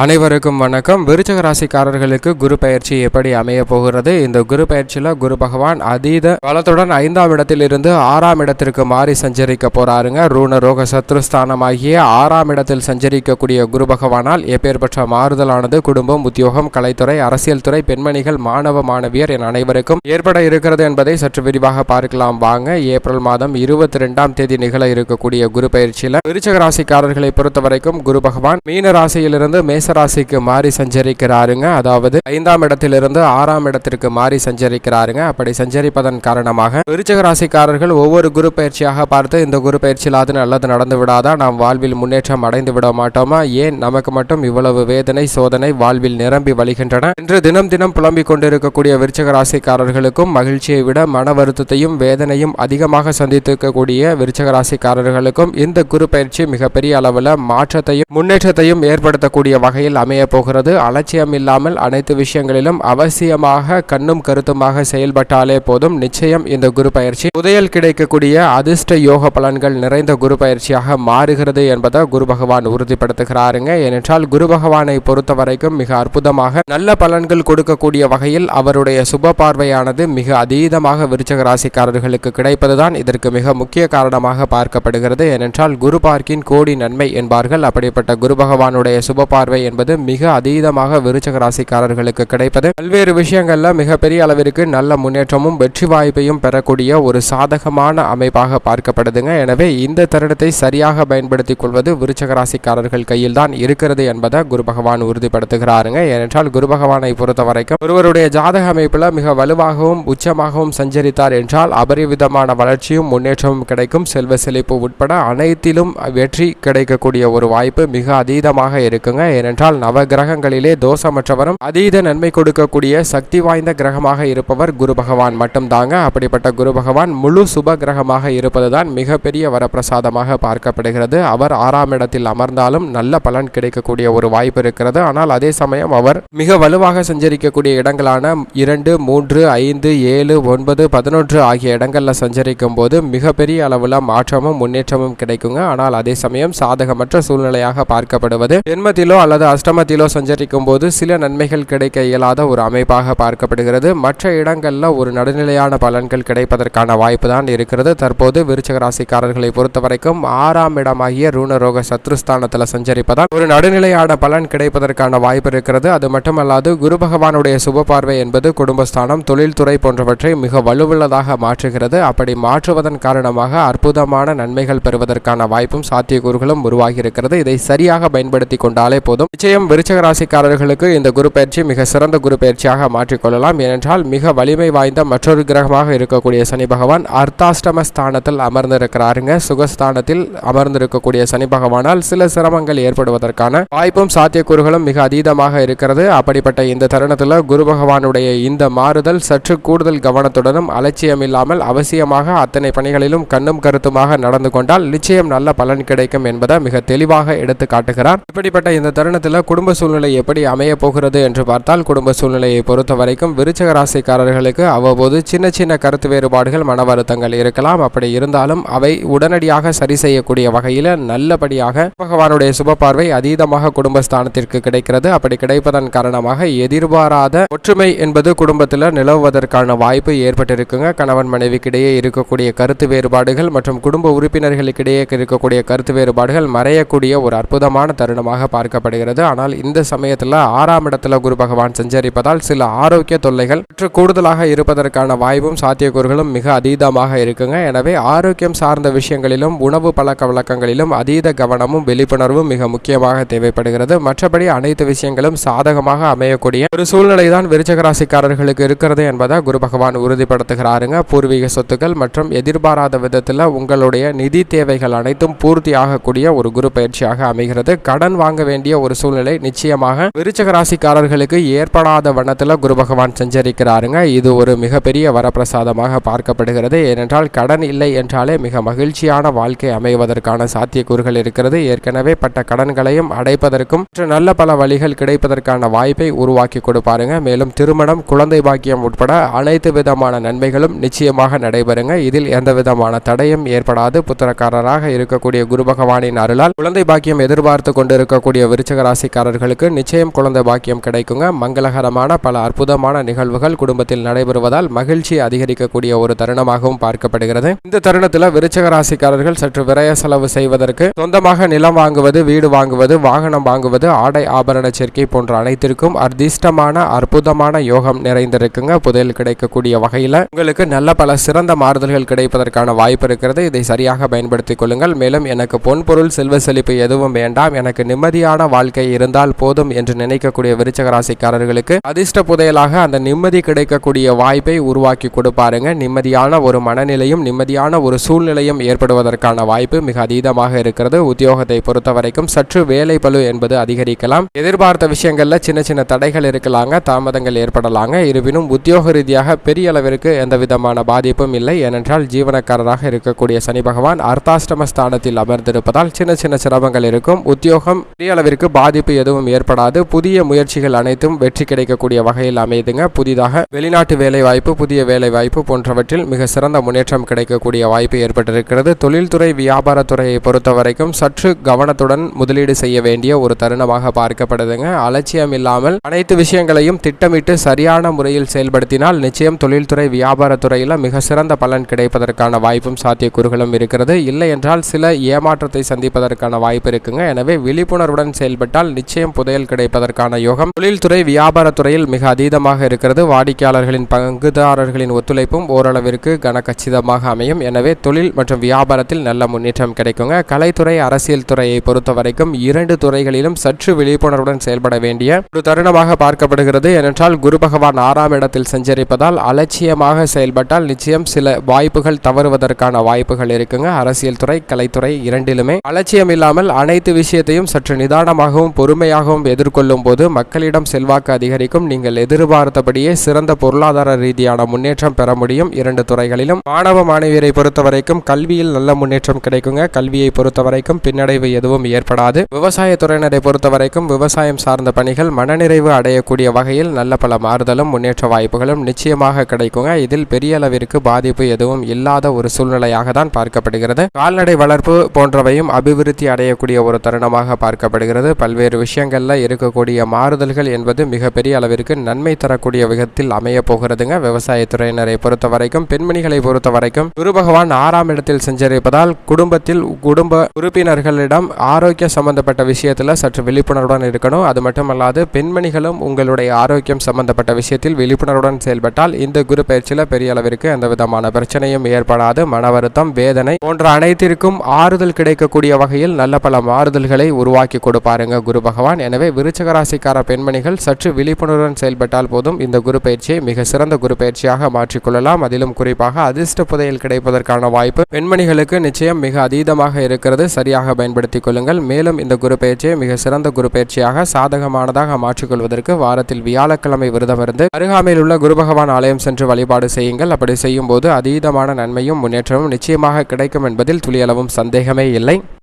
அனைவருக்கும் வணக்கம். விருச்சக ராசிக்காரர்களுக்கு குரு பயிற்சி எப்படி அமைய போகிறது? இந்த குரு பயிற்சியில குரு பகவான் அதீத பலத்துடன் ஐந்தாம் இடத்தில் இருந்து ஆறாம் இடத்திற்கு மாறி சஞ்சரிக்க போறாருங்க. ரூண ரோக சத்ருஸ்தானமாகிய ஆறாம் இடத்தில் சஞ்சரிக்கக்கூடிய குரு பகவானால் எப்பேற்பட்ட மாறுதலானது? குடும்பம் உத்தியோகம் கலைத்துறை அரசியல் துறை பெண்மணிகள் மாணவ மாணவியர் என அனைவருக்கும் ஏற்பட இருக்கிறது என்பதை சற்று விரிவாக பார்க்கலாம் வாங்க. ஏப்ரல் மாதம் இருபத்தி ரெண்டாம் தேதி நிகழ இருக்கக்கூடிய குரு பயிற்சியில விருச்சக ராசிக்காரர்களை பொறுத்த வரைக்கும் குரு பகவான் மீன ராசியிலிருந்து மேச ராசிக்கு மாறி சஞ்சரிக்கிறாருங்க. அதாவது ஐந்தாம் இடத்திலிருந்து ஆறாம் இடத்திற்கு மாறி சஞ்சரிக்கிறாருங்க. அப்படி சஞ்சரிப்பதன் காரணமாக விருச்சக ராசிக்காரர்கள் ஒவ்வொரு குரு பயிற்சியாக பார்த்து இந்த குரு பயிற்சியிலாவது நல்லது நடந்து விடாதா? நாம் வாழ்வில் முன்னேற்றம் அடைந்து விட மாட்டோமா? ஏன் நமக்கு மட்டும் இவ்வளவு வேதனை சோதனை வாழ்வில் நிரம்பி வழிகின்றன? என்று தினம் தினம் புலம்பிக் கொண்டிருக்கக்கூடிய விருச்சக ராசிக்காரர்களுக்கும் மகிழ்ச்சியை விட மன வருத்தத்தையும் வேதனையும் அதிகமாக சந்தித்திருக்கக்கூடிய விருச்சக ராசிக்காரர்களுக்கும் இந்த குரு பயிற்சி மிகப்பெரிய அளவில் மாற்றத்தையும் முன்னேற்றத்தையும் ஏற்படுத்தக்கூடிய வகையில் அமையப் போகிறது அலட்சியம் இல்லாமல் அனைத்து விஷயங்களிலும் அவசியமாக கண்ணும் கருத்துமாக செயல்பட்டாலே போதும். நிச்சயம் இந்த குரு பயிற்சி. புதையல் கிடைக்கக்கூடிய அதிர்ஷ்ட யோக பலன்கள் நிறைந்த குரு பயிற்சியாக மாறுகிறது என்பதை குரு பகவான் உறுதிப்படுத்துகிறாருங்க. ஏனென்றால் குரு பகவானை பொறுத்த வரைக்கும் மிக அற்புதமாக நல்ல பலன்கள் கொடுக்கக்கூடிய வகையில் அவருடைய சுப பார்வையானது மிக அதீதமாக விருச்சக ராசிக்காரர்களுக்கு கிடைப்பதுதான் இதற்கு மிக முக்கிய காரணமாக பார்க்கப்படுகிறது. ஏனென்றால் குரு பார்க்கின் கோடி நன்மை என்பார்கள். அப்படிப்பட்ட குரு பகவானுடைய சுப பார்வை என்பது மிக அதீதமாக விருச்சக ராசிக்காரர்களுக்கு கிடைப்பது. பல்வேறு விஷயங்கள்ல மிகப்பெரிய அளவிற்கு நல்ல முன்னேற்றமும் வெற்றி வாய்ப்பையும் பெறக்கூடிய ஒரு சாதகமான அமைப்பாக பார்க்கப்படுதுங்க. எனவே இந்த தருணத்தை சரியாக பயன்படுத்திக் கொள்வது விருச்சக ராசிக்காரர்கள் கையில் தான் இருக்கிறது என்பதை குரு பகவான் உறுதிப்படுத்துகிறாருங்க. ஏனென்றால் குரு பகவானை பொறுத்த வரைக்கும் ஒருவருடைய ஜாதக அமைப்புல மிக வலுவாகவும் உச்சமாகவும் சஞ்சரித்தார் என்றால் அபரிவிதமான வளர்ச்சியும் முன்னேற்றமும் கிடைக்கும். செல்வ செழிப்பு உட்பட அனைத்திலும் வெற்றி கிடைக்கக்கூடிய ஒரு வாய்ப்பு மிக அதீதமாக இருக்குங்க. ஏனென்றால் நவ கிரகங்களிலே தோஷமற்றவரும் அதீத நன்மை கொடுக்கக்கூடிய சக்தி வாய்ந்த கிரகமாக இருப்பவர் குரு பகவான் மட்டும்தாங்க. அப்படிப்பட்ட குரு பகவான் முழு சுப கிரகமாக இருப்பதுதான் மிகப்பெரிய வரப்பிரசாதமாக பார்க்கப்படுகிறது. அவர் ஆறாம் இடத்தில் அமர்ந்தாலும் நல்ல பலன் கிடைக்கக்கூடிய ஒரு வாய்ப்பு இருக்கிறது. ஆனால் அதே சமயம் அவர் மிக வலுவாக சஞ்சரிக்கக்கூடிய இடங்களான இரண்டு மூன்று ஐந்து ஏழு ஒன்பது பதினொன்று ஆகிய இடங்களில் சஞ்சரிக்கும் போது மிகப்பெரிய அளவில் மாற்றமும் முன்னேற்றமும் கிடைக்குங்க. ஆனால் அதே சமயம் சாதகமற்ற சூழ்நிலையாக பார்க்கப்படுவது ஜென்மத்திலோ அல்லது அஷ்டமத்திலோ சஞ்சரிக்கும் போது சில நன்மைகள் கிடைக்க இயலாத ஒரு அமைப்பாக பார்க்கப்படுகிறது. மற்ற இடங்களில் ஒரு நடுநிலையான பலன்கள் கிடைப்பதற்கான வாய்ப்பு தான் இருக்கிறது. தற்போது விருச்சக ராசிக்காரர்களை பொறுத்த வரைக்கும் ஆறாம் இடமாகிய ரூணரோக சத்ருஸ்தானத்தில் சஞ்சரிப்பதால் ஒரு நடுநிலையான பலன் கிடைப்பதற்கான வாய்ப்பு இருக்கிறது. அது மட்டுமல்லாது குரு பகவானுடைய சுப பார்வை என்பது குடும்பஸ்தானம் தொழில்துறை போன்றவற்றை மிக வலுவுள்ளதாக மாற்றுகிறது. அப்படி மாற்றுவதன் காரணமாக அற்புதமான நன்மைகள் பெறுவதற்கான வாய்ப்பும் சாத்தியக்கூறுகளும் உருவாகியிருக்கிறது இதை சரியாக பயன்படுத்தி கொண்டாலே போதும். நிச்சயம் விருச்சக ராசிக்காரர்களுக்கு இந்த குரு பயிற்சி மிக சிறந்த குரு பயிற்சியாக மாற்றிக்கொள்ளலாம். ஏனென்றால் மிக வலிமை வாய்ந்த மற்றொரு கிரகமாக இருக்கக்கூடிய சனி பகவான் அர்த்தாஷ்டம ஸ்தானத்தில் அமர்ந்திருக்கிறாருங்க. சுகஸ்தானத்தில் அமர்ந்திருக்கக்கூடிய சனி பகவானால் சில சிரமங்கள் ஏற்படுவதற்கான வாய்ப்பும் சாத்தியக்கூறுகளும் மிக அதீதமாக இருக்கிறது. அப்படிப்பட்ட இந்த தருணத்தில் குரு பகவானுடைய இந்த மாறுதல் சற்று கூடுதல் கவனத்துடனும் அலட்சியம் இல்லாமல் அவசியமாக அத்தனை பணிகளிலும் கண்ணும் கருத்துமாக நடந்து கொண்டால் நிச்சயம் நல்ல பலன் கிடைக்கும் என்பதை மிக தெளிவாக எடுத்து காட்டுகிறார் இப்படிப்பட்ட இந்த தருணத்தில் குடும்ப சூழ்நிலை எப்படி அமைய போகிறது என்று பார்த்தால் குடும்ப சூழ்நிலையை பொறுத்த வரைக்கும் விருச்சக ராசிக்காரர்களுக்கு அவ்வப்போது சின்ன சின்ன கருத்து வேறுபாடுகள் மன வருத்தங்கள் இருக்கலாம். அப்படி இருந்தாலும் அவை உடனடியாக சரி செய்யக்கூடிய வகையில் நல்லபடியாக பகவானுடைய சுப பார்வை அதீதமாக குடும்பஸ்தானத்திற்கு கிடைக்கிறது. அப்படி கிடைப்பதன் காரணமாக எதிர்பாராத ஒற்றுமை என்பது குடும்பத்தில் நிலவுவதற்கான வாய்ப்பு ஏற்பட்டிருக்குங்க. கணவன் மனைவிக்கிடையே இருக்கக்கூடிய கருத்து வேறுபாடுகள் மற்றும் குடும்ப உறுப்பினர்களுக்கிடையே இருக்கக்கூடிய கருத்து வேறுபாடுகள் மறையக்கூடிய ஒரு அற்புதமான தருணமாக பார்க்கப்படுகிறது. ஆனால் இந்த சமயத்தில் ஆறாம் இடத்துல குரு பகவான் சஞ்சரிப்பதால் சில ஆரோக்கிய தொல்லைகள் சற்று கூடுதலாக இருப்பதற்கான வாய்ப்பும் சாத்தியக்கூறுகளும் மிக அதீதமாக இருக்குங்க. எனவே ஆரோக்கியம் சார்ந்த விஷயங்களிலும் உணவு பழக்க வழக்கங்களிலும் அதீத கவனமும் விழிப்புணர்வும் மிக முக்கியமாக தேவைப்படுகிறது. மற்றபடி அனைத்து விஷயங்களும் சாதகமாக அமையக்கூடிய ஒரு சூழ்நிலை தான் விருச்சகராசிக்காரர்களுக்கு இருக்கிறது என்பதை குரு பகவான் உறுதிப்படுத்துகிறாருங்க. பூர்வீக சொத்துக்கள் மற்றும் எதிர்பாராத விதத்தில் உங்களுடைய நிதி தேவைகள் அனைத்தும் பூர்த்தி ஆகக்கூடிய ஒரு குரு பயிற்சியாக அமைகிறது. கடன் வாங்க வேண்டிய ஒரு சூழ்நிலை நிச்சயமாக விருச்சக ராசிக்காரர்களுக்கு ஏற்படாத வண்ணத்தில் குரு பகவான் சஞ்சரிக்கிறாருங்க. இது ஒரு மிகப்பெரிய வரப்பிரசாதமாக பார்க்கப்படுகிறது. ஏனென்றால் கடன் இல்லை என்றாலே மிக மகிழ்ச்சியான வாழ்க்கை அமைவதற்கான சாத்தியக்கூறுகள் இருக்கிறது. ஏற்கனவே பட்ட கடன்களையும் அடைப்பதற்கும் நல்ல பல வழிகள் கிடைப்பதற்கான வாய்ப்பை உருவாக்கி கொடுப்பாருங்க. மேலும் திருமணம் குழந்தை பாக்கியம் உட்பட அனைத்து விதமான நன்மைகளும் நிச்சயமாக நடைபெறுங்க. இதில் எந்த விதமான தடையும் ஏற்படாது. புத்திரக்காரராக இருக்கக்கூடிய குரு பகவானின் அருளால் குழந்தை பாக்கியம் எதிர்பார்த்து கொண்டிருக்கக்கூடிய விருச்சக ராசிக்காரர்களுக்கு நிச்சயம் குழந்தை பாக்கியம் கிடைக்குங்க. மங்களகரமான பல அற்புதமான நிகழ்வுகள் குடும்பத்தில் நடைபெறுவதால் மகிழ்ச்சி அதிகரிக்கக்கூடிய ஒரு தருணமாகவும் பார்க்கப்படுகிறது. இந்த தருணத்தில் விருச்சக ராசிக்காரர்கள் சற்று விரய செலவு செய்வதற்கு சொந்தமாக நிலம் வாங்குவது வீடு வாங்குவது வாகனம் வாங்குவது ஆடை ஆபரண சேர்க்கை போன்ற அனைத்திற்கும் அர்திஷ்டமான அற்புதமான யோகம் நிறைந்திருக்குங்க. புதையல் கிடைக்கக்கூடிய வகையில் உங்களுக்கு நல்ல பல சிறந்த மாறுதல்கள் கிடைப்பதற்கான வாய்ப்பு இருக்கிறது. இதை சரியாக பயன்படுத்திக் கொள்ளுங்கள். மேலும் எனக்கு பொன்பொருள் செல்வ செழிப்பு எதுவும் வேண்டாம். எனக்கு நிம்மதியான வாழ்க்கை வாழ்க்கை இருந்தால் போதும் என்று நினைக்கக்கூடிய விருச்சக ராசிக்காரர்களுக்கு அதிர்ஷ்ட புதையலாக அந்த நிம்மதி கிடைக்கக்கூடிய வாய்ப்பை உருவாக்கி கொடுப்பாருங்க. நிம்மதியான ஒரு மனநிலையும் நிம்மதியான ஒரு சூழ்நிலையும் ஏற்படுவதற்கான வாய்ப்பு மிக அதீதமாக இருக்கிறது. உத்தியோகத்தை பொறுத்த வரைக்கும் சற்று வேலை பழு என்பது அதிகரிக்கலாம். எதிர்பார்த்த விஷயங்கள்ல சின்ன சின்ன தடைகள் இருக்கலாங்க தாமதங்கள் ஏற்படலாங்க. இருப்பினும் உத்தியோக ரீதியாக பெரிய அளவிற்கு எந்த விதமான பாதிப்பும் இல்லை. ஏனென்றால் ஜீவனக்காரராக இருக்கக்கூடிய சனி பகவான் அர்த்தாஷ்டம ஸ்தானத்தில் அமர்ந்திருப்பதால் சின்ன சின்ன சிரமங்கள் இருக்கும். உத்தியோகம் பெரிய அளவிற்கு பாதிப்பு எதுவும் ஏற்படாது. புதிய முயற்சிகள் அனைத்தும் வெற்றி கிடைக்கக்கூடிய வகையில் அமைதுங்க புதிதாக வெளிநாட்டு வேலை வாய்ப்பு புதிய வேலை வாய்ப்பு போன்றவற்றில் மிக சிறந்த முன்னேற்றம் கிடைக்கக்கூடிய வாய்ப்பு ஏற்பட்டிருக்கிறது. தொழில்துறை வியாபாரத்துறையை பொறுத்த வரைக்கும் சற்று கவனத்துடன் முதலீடு செய்ய வேண்டிய ஒரு தருணமாக பார்க்கப்படுதுங்க. அலட்சியம் இல்லாமல் அனைத்து விஷயங்களையும் திட்டமிட்டு சரியான முறையில் செயல்படுத்தினால் நிச்சயம் தொழில்துறை வியாபாரத்துறையில் மிக சிறந்த பலன் கிடைப்பதற்கான வாய்ப்பும் சாத்தியக்கூறுகளும் இருக்கிறது. இல்லை என்றால் சில ஏமாற்றத்தை சந்திப்பதற்கான வாய்ப்பு இருக்குங்க. எனவே விழிப்புணர்வுடன் விட்டால் நிச்சயம் புதையல் கிடைப்பதற்கான யோகம். தொழில்துறை வியாபாரத்துறையில் மிக அதீதமாக இருக்கிறது. வாடிக்கையாளர்களின் பங்குதாரர்களின் ஒத்துழைப்பும் ஓரளவிற்கு கனக்கச்சிதமாக அமையும். எனவே தொழில் மற்றும் வியாபாரத்தில் நல்ல முன்னேற்றம் கிடைக்குங்க. கலைத்துறை அரசியல் துறையை பொறுத்த வரைக்கும் இரண்டு துறைகளிலும் சற்று விழிப்புணர்வுடன் செயல்பட வேண்டிய ஒரு தருணமாக பார்க்கப்படுகிறது. ஏனென்றால் குரு பகவான் ஆறாம் இடத்தில் சஞ்சரிப்பதால் அலட்சியமாக செயல்பட்டால் நிச்சயம் சில வாய்ப்புகள் தவறுவதற்கான வாய்ப்புகள் இருக்குங்க. அரசியல் துறை கலைத்துறை இரண்டிலுமே அலட்சியம் இல்லாமல் அனைத்து விஷயத்தையும் சற்று நிதானமாக பொறுமையாகவும் எதிர்கொள்ளும் போது மக்களிடம் செல்வாக்கு அதிகரிக்கும். நீங்கள் எதிர்பார்த்தபடியே சிறந்த பொருளாதார ரீதியான முன்னேற்றம் பெற முடியும். இரண்டு துறைகளிலும் மாணவ மாணவியரை பொறுத்தவரைக்கும் கல்வியில் நல்ல முன்னேற்றம் கிடைக்குங்க. கல்வியை பொறுத்தவரைக்கும் பின்னடைவு எதுவும் ஏற்படாது. விவசாய துறையினரை பொறுத்தவரைக்கும் விவசாயம் சார்ந்த பணிகள் மனநிறைவு அடையக்கூடிய வகையில் நல்ல பல மாறுதலும் முன்னேற்ற வாய்ப்புகளும் நிச்சயமாக கிடைக்குங்க. இதில் பெரிய அளவிற்கு பாதிப்பு எதுவும் இல்லாத ஒரு சூழ்நிலையாக தான் பார்க்கப்படுகிறது. கால்நடை வளர்ப்பு போன்றவையும் அபிவிருத்தி அடையக்கூடிய ஒரு தருணமாக பார்க்கப்படுகிறது. பல்வேறு விஷயங்களில் இருக்கக்கூடிய மாறுதல்கள் என்பது மிகப்பெரிய அளவிற்கு நன்மை தரக்கூடிய விதத்தில் அமைய போகிறதுங்க. விவசாயத்துறையினரை பொறுத்த வரைக்கும் பெண்மணிகளை பொறுத்த வரைக்கும் குரு பகவான் ஆறாம் இடத்தில் சென்றிருப்பதால் குடும்பத்தில் குடும்ப உறுப்பினர்களிடம் ஆரோக்கிய சம்பந்தப்பட்ட விஷயத்தில் சற்று விழிப்புணர்வுடன் இருக்கணும். அது மட்டுமல்லாது பெண்மணிகளும் உங்களுடைய ஆரோக்கியம் சம்பந்தப்பட்ட விஷயத்தில் விழிப்புணர்வுடன் செயல்பட்டால் இந்த குரு பயிற்சியில் பெரிய அளவிற்கு எந்த விதமான பிரச்சனையும் ஏற்படாது. மன வருத்தம் வேதனை போன்ற அனைத்திற்கும் ஆறுதல் கிடைக்கக்கூடிய வகையில் நல்ல பல மாறுதல்களை உருவாக்கி கொடுப்பாருங்க குரு பகவான். எனவே விருச்சக ராசிக்கார பெண்மணிகள் சற்று விழிப்புணர்வுடன் செயல்பட்டால் போதும். இந்த குரு பயிற்சியை மிக சிறந்த குரு பயிற்சியாக மாற்றிக்கொள்ளலாம் அதிலும் குறிப்பாக அதிர்ஷ்ட புதையல் கிடைப்பதற்கான வாய்ப்பு பெண்மணிகளுக்கு நிச்சயம் மிக அதீதமாக இருக்கிறது. சரியாக பயன்படுத்திக் கொள்ளுங்கள். மேலும் இந்த குரு பயிற்சியை மிக சிறந்த குரு பயிற்சியாக சாதகமானதாக மாற்றிக்கொள்வதற்கு வாரத்தில் வியாழக்கிழமை விரதம் இருந்து அருகாமையில் உள்ள குரு பகவான் ஆலயம் சென்று வழிபாடு செய்யுங்கள். அப்படி செய்யும் போது அதீதமான நன்மையும் முன்னேற்றமும் நிச்சயமாக கிடைக்கும் என்பதில் துளியளவும் சந்தேகமே இல்லை.